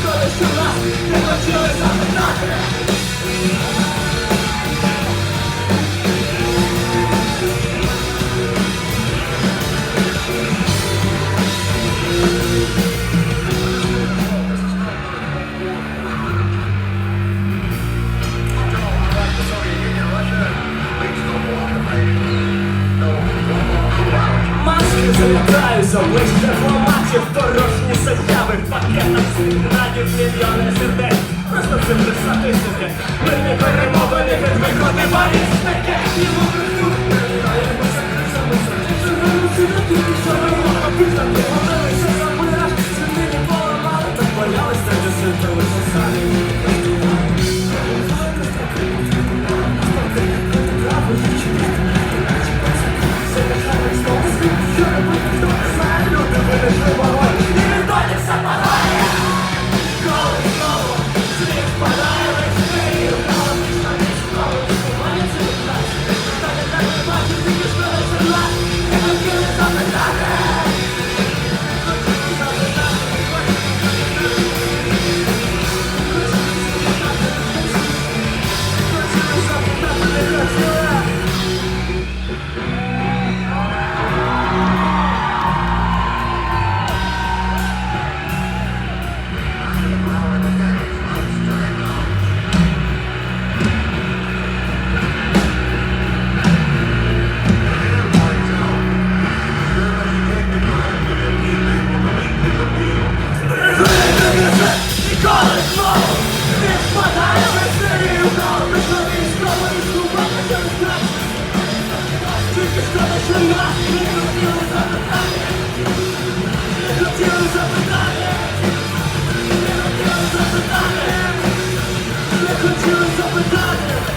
Школи, що нас не хотіли запитати Маски залітаються, весь дипломатів, порожні заяви, пакетах сигналів, мільйони сердець. Просто цифри статистики, не перемовини від виходи балістики. Не хотіли запитати. Не хотіли запитати.